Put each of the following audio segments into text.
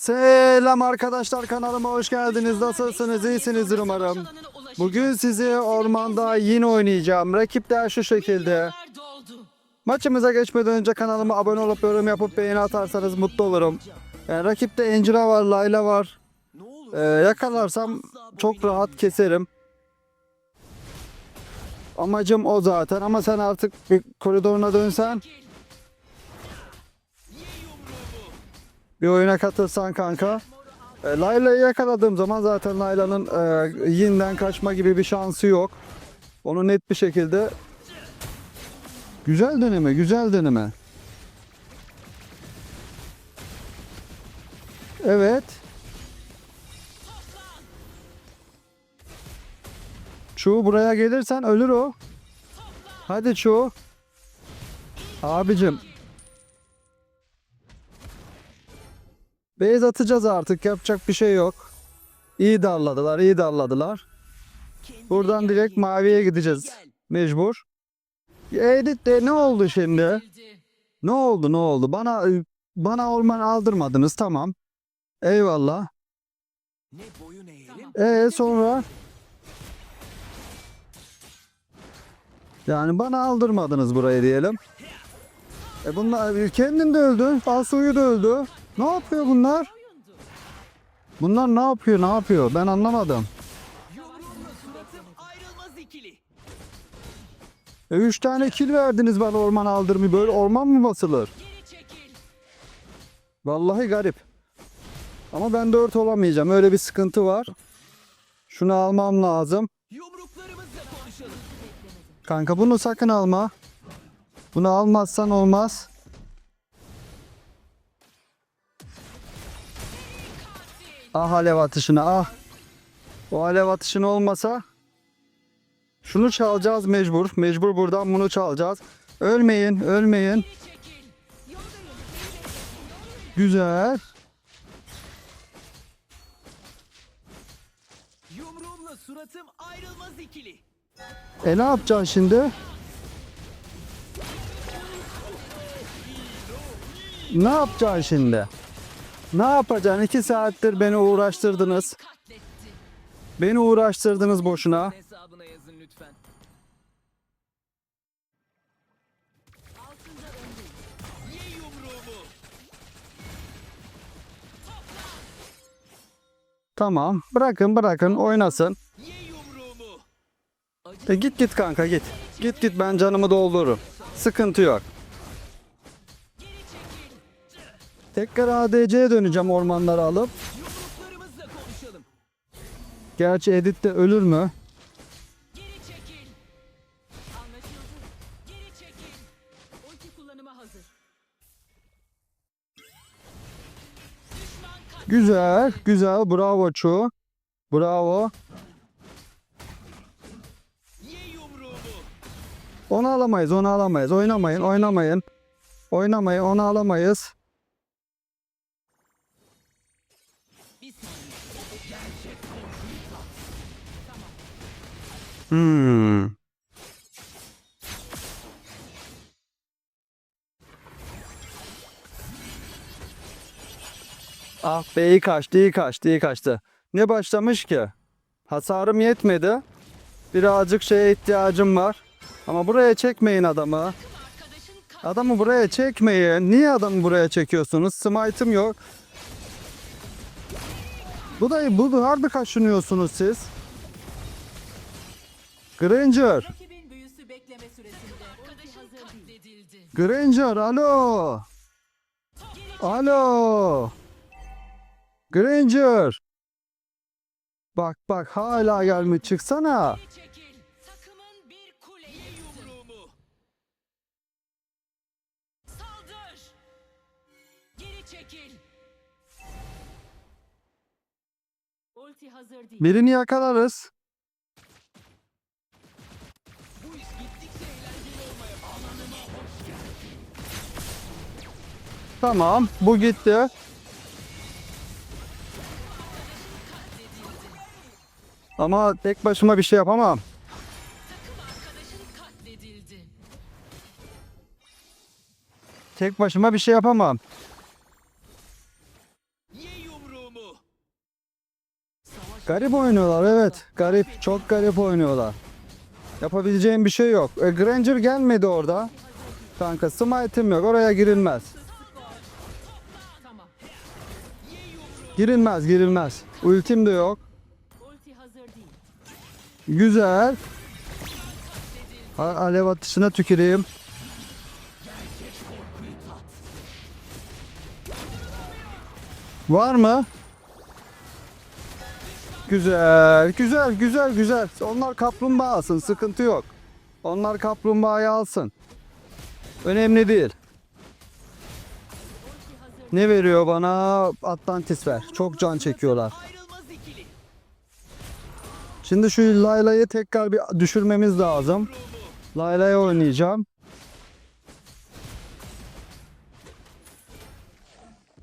Selam arkadaşlar kanalıma hoş geldiniz. Nasılsınız? İyisinizdir umarım. Bugün sizi ormanda yine oynayacağım. Rakipler şu şekilde. Maçımıza geçmeden önce kanalıma abone olup yorum yapıp beğeni atarsanız mutlu olurum. Yani rakipte Angela var, Layla var. Ee, yakalarsam çok rahat keserim. Amacım o zaten ama sen artık bir koridoruna dönsen. Bir oyuna katılsan kanka. E, Layla'yı yakaladığım zaman zaten Layla'nın e, yinden kaçma gibi bir şansı yok. Onu net bir şekilde Güzel deneme, güzel deneme. Evet. Şu buraya gelirsen ölür o. Hadi Çu. Abicim. Beyz atacağız artık. Yapacak bir şey yok. İyi darladılar, iyi darladılar. Buradan direkt maviye gideceğiz. Mecbur. Edit de ne oldu şimdi? Ne oldu ne oldu? Bana bana orman aldırmadınız tamam. Eyvallah. Ee sonra? Yani bana aldırmadınız burayı diyelim. E bunlar kendin de öldü. Asuyu da öldü. Ne yapıyor bunlar? Bunlar ne yapıyor? Ne yapıyor? Ben anlamadım. E üç tane kill verdiniz bana orman aldırmayı. Böyle orman mı basılır? Vallahi garip. Ama ben dört olamayacağım. Öyle bir sıkıntı var. Şunu almam lazım. Kanka bunu sakın alma. Bunu almazsan olmaz. Ah alev atışını ah. O alev atışın olmasa şunu çalacağız mecbur. Mecbur buradan bunu çalacağız. Ölmeyin, ölmeyin. Güzel. Yumruğumla suratım ayrılmaz ikili. E ne yapacaksın şimdi? Ne yapacaksın şimdi? Ne yapacaksın? İki saattir beni uğraştırdınız. Beni uğraştırdınız boşuna. Hesabına yazın lütfen. Ye yumruğumu. Tamam. Bırakın bırakın oynasın. E git git kanka git. Git git ben canımı doldururum. Sıkıntı yok. Tekrar ADC'ye döneceğim ormanları alıp. Gerçi Edith de ölür mü? Güzel, güzel. Bravo Çu. Bravo. Onu alamayız, onu alamayız. Oynamayın, oynamayın. Oynamayın, onu alamayız. Hmm. Ah be iyi kaçtı, iyi kaçtı, iyi kaçtı. Ne başlamış ki? Hasarım yetmedi. Birazcık şeye ihtiyacım var. Ama buraya çekmeyin adamı. Adamı buraya çekmeyin. Niye adamı buraya çekiyorsunuz? Smite'ım yok. Bu da bu harbi kaşınıyorsunuz siz. Granger. Rakibin büyüsü bekleme süresinde. Arkadaşın katledildi. Granger alo. Alo. Granger. Bak bak hala gelme çıksana. Geri çekil. Takımın bir kule Ye yıktı. yumruğumu. Saldır. Geri çekil. Ulti hazır değil. Birini yakalarız. Tamam bu gitti. Ama tek başıma bir şey yapamam. Tek başıma bir şey yapamam. Garip oynuyorlar evet. Garip. Çok garip oynuyorlar. Yapabileceğim bir şey yok. E, Granger gelmedi orada. Kanka smite'im yok. Oraya girilmez. Girilmez girilmez. Ultim de yok. Ulti hazır değil. Güzel. Alev atışına tüküreyim. Var mı? Güzel, güzel, güzel, güzel. Onlar kaplumbağa alsın, sıkıntı yok. Onlar kaplumbağayı alsın. Önemli değil. Ne veriyor bana? Atlantis ver. Çok can çekiyorlar. Şimdi şu Layla'yı tekrar bir düşürmemiz lazım. Layla'ya oynayacağım.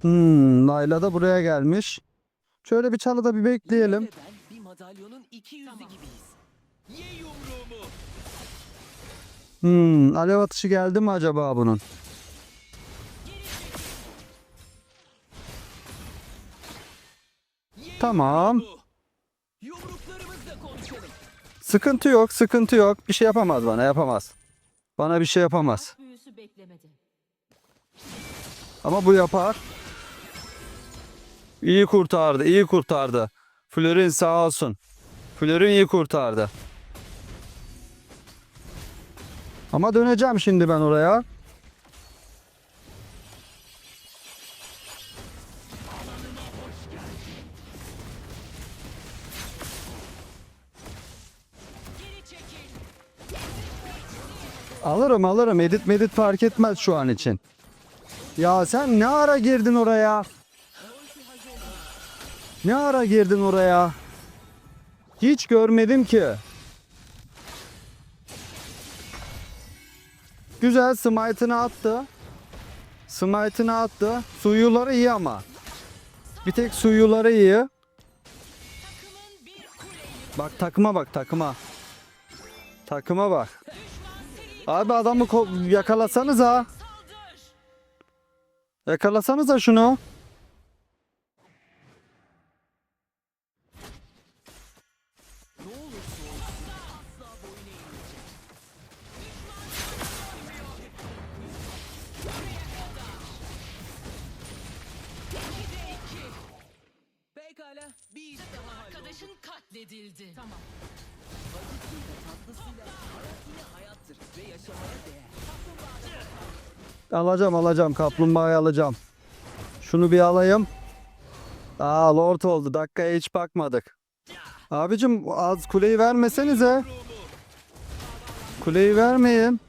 Hmm, Layla da buraya gelmiş. Şöyle bir çalıda bir bekleyelim. Hmm, alev atışı geldi mi acaba bunun? Tamam. Sıkıntı yok, sıkıntı yok. Bir şey yapamaz bana, yapamaz. Bana bir şey yapamaz. Ama bu yapar. İyi kurtardı, iyi kurtardı. Florin sağ olsun. Florin iyi kurtardı. Ama döneceğim şimdi ben oraya. Alırım alırım. Edit medit fark etmez şu an için. Ya sen ne ara girdin oraya? Ne ara girdin oraya? Hiç görmedim ki. Güzel smite'ını attı. Smite'ını attı. Suyuları iyi ama. Bir tek suyuları iyi. Bak takıma bak takıma. Takıma bak. Abi adamı şunu. Pekala. Bir iş daha halloldu. Arkadaşın katledildi. Tamam. Acısıyla tatlısıyla hayat Alacağım alacağım. Kaplumbağayı alacağım. Şunu bir alayım. Aa lord oldu. Dakikaya hiç bakmadık. Abicim az kuleyi vermesenize. Kuleyi vermeyin.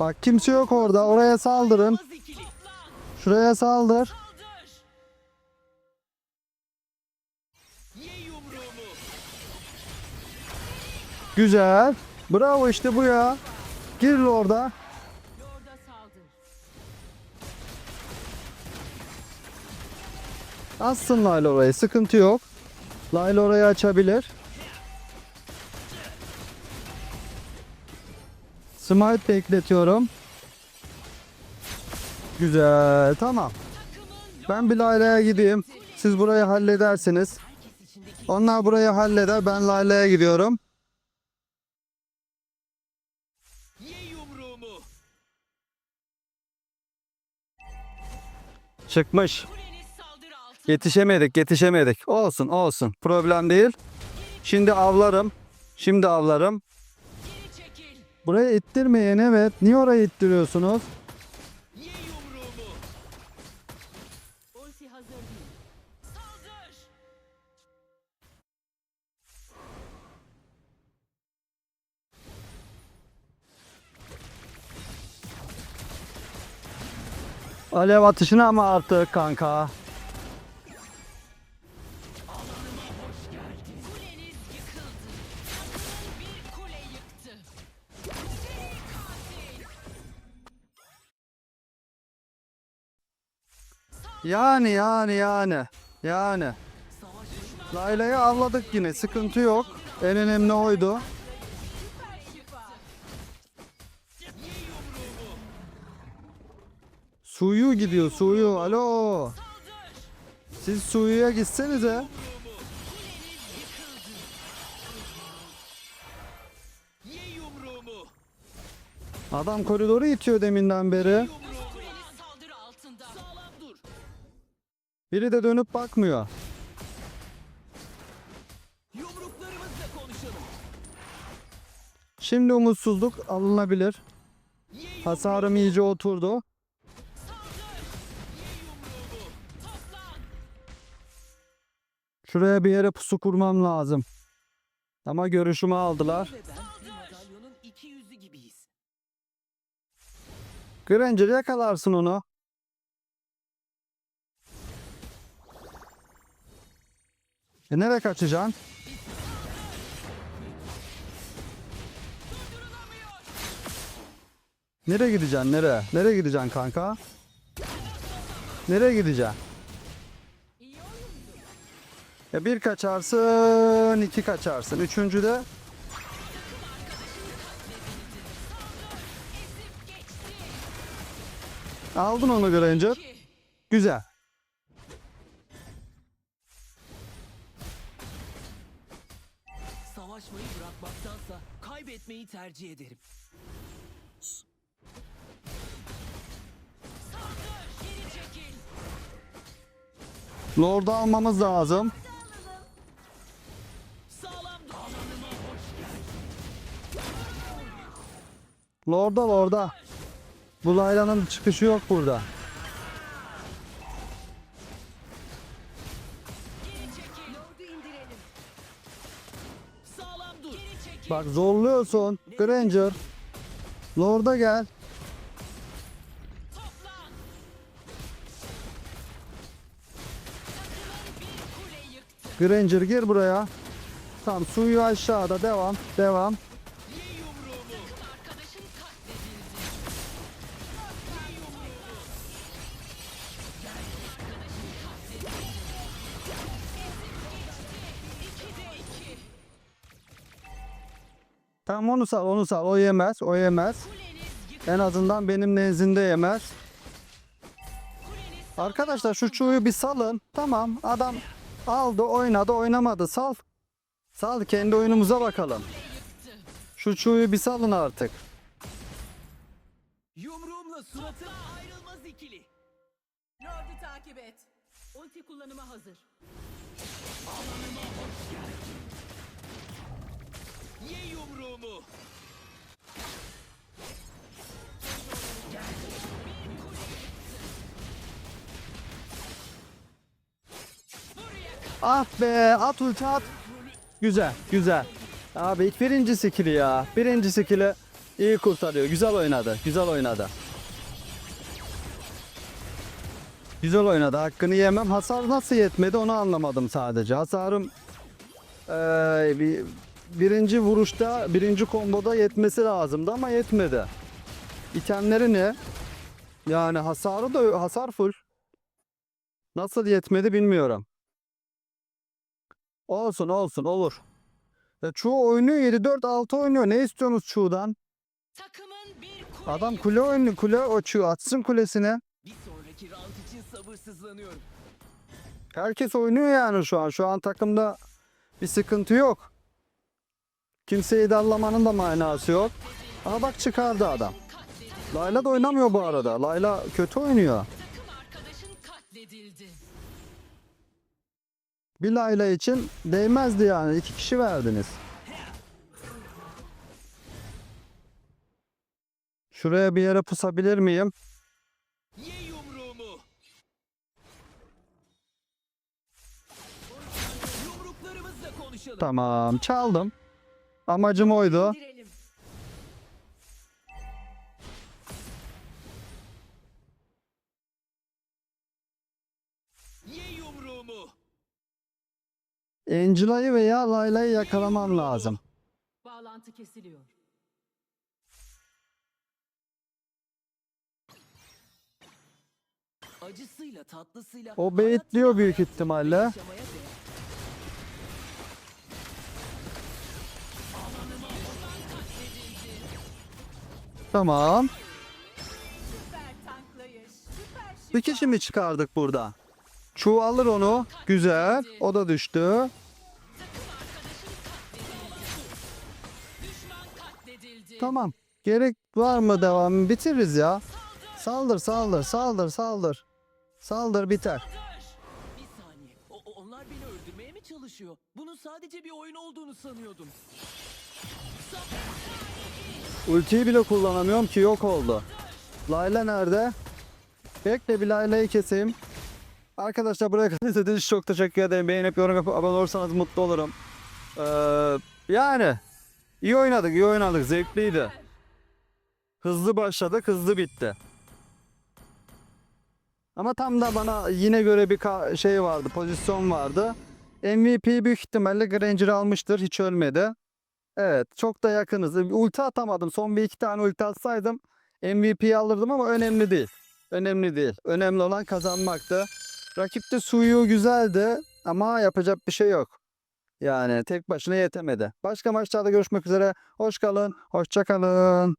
Bak kimse yok orada. Oraya saldırın. Şuraya saldır. Güzel. Bravo işte bu ya. Gir orada. Assın Layla orayı. Sıkıntı yok. Orayı açabilir. Smite bekletiyorum. Güzel. Tamam. Ben bir Layla'ya gideyim. Siz burayı halledersiniz. Onlar burayı halleder. Ben Layla'ya gidiyorum. Çıkmış. Yetişemedik, yetişemedik. Olsun, olsun. Problem değil. Şimdi avlarım. Şimdi avlarım. Buraya ittirmeyin evet. Niye oraya ittiriyorsunuz? Alev atışını ama artık kanka. Yani yani yani. Yani. Layla'yı avladık yine sıkıntı yok. En önemli oydu. Suyu gidiyor suyu. Alo. Siz suyuya gitsenize. Adam koridoru itiyor deminden beri. Biri de dönüp bakmıyor. Yumruklarımızla konuşalım. Şimdi umutsuzluk alınabilir. Hasarım iyice oturdu. Şuraya bir yere pusu kurmam lazım. Ama görüşümü aldılar. Granger yakalarsın onu. E nereye kaçacaksın? Nereye gideceksin? Nereye? Nereye gideceksin kanka? Nereye gideceksin? Ya bir kaçarsın, iki kaçarsın. Üçüncü de aldın onu Granger. Güzel. Kaybetmeyi tercih ederim. Lord'u almamız lazım. Lord'a Lord'a. Bu Layla'nın çıkışı yok burada. Bak zorluyorsun. Granger. Lord'a gel. Granger gir buraya. Tamam suyu aşağıda devam. Devam. Tamam onu sal onu sal. O yemez. O yemez. En azından benim nezdimde yemez. Arkadaşlar şu çuğu bir salın. Tamam adam aldı oynadı oynamadı sal. Sal kendi oyunumuza bakalım. Şu çuğu bir salın artık. Yumruğumla suratın ayrılmaz ikili. Lord'u takip et. Ulti kullanıma hazır. Ye yumruğumu. Ah be at ulti at. Güzel güzel. Abi ilk birinci skill'i ya. Birinci skill'i iyi kurtarıyor. Güzel oynadı. Güzel oynadı. Güzel oynadı. Hakkını yemem. Hasar nasıl yetmedi onu anlamadım sadece. Hasarım eee, bir, birinci vuruşta, birinci komboda yetmesi lazımdı ama yetmedi. İtemleri ne? Yani hasarı da hasar full. Nasıl yetmedi bilmiyorum. Olsun olsun olur. Ya çoğu oynuyor 7-4-6 oynuyor. Ne istiyorsunuz çoğudan? Takımın bir kule Adam kule oynuyor. Kule açıyor. Atsın kulesine. Bir sonraki round için sabırsızlanıyorum. Herkes oynuyor yani şu an. Şu an takımda bir sıkıntı yok. Kimseyi dallamanın da manası yok. Ama bak çıkardı adam. Layla da oynamıyor bu arada. Layla kötü oynuyor. Bir Layla için değmezdi yani. İki kişi verdiniz. Şuraya bir yere pusabilir miyim? Tamam çaldım. Amacım oydu. Angela'yı veya Layla'yı yakalamam lazım. Bağlantı kesiliyor. Acısıyla tatlısıyla. O ile büyük ihtimalle. Tamam. Bir kişi mi çıkardık burada? Chu alır onu. Güzel. O da düştü. Tamam. Gerek var mı devamı? Bitiririz ya. Saldır saldır saldır saldır. Saldır biter. Bir saniye. O, onlar beni öldürmeye mi çalışıyor? Bunun sadece bir oyun olduğunu sanıyordum. Ultiyi bile kullanamıyorum ki yok oldu. Layla nerede? Bekle bir Layla'yı keseyim. Arkadaşlar kadar izlediğiniz çok teşekkür ederim. Beğenip yorum yapıp abone olursanız mutlu olurum. Ee, yani iyi oynadık iyi oynadık zevkliydi. Hızlı başladık hızlı bitti. Ama tam da bana yine göre bir şey vardı pozisyon vardı. MVP büyük ihtimalle Granger almıştır hiç ölmedi. Evet çok da yakınız. Ulti atamadım. Son bir iki tane ulti atsaydım MVP'yi alırdım ama önemli değil. Önemli değil. Önemli olan kazanmaktı. Rakipte suyu güzeldi ama yapacak bir şey yok. Yani tek başına yetemedi. Başka maçlarda görüşmek üzere. Hoş kalın, hoşça kalın.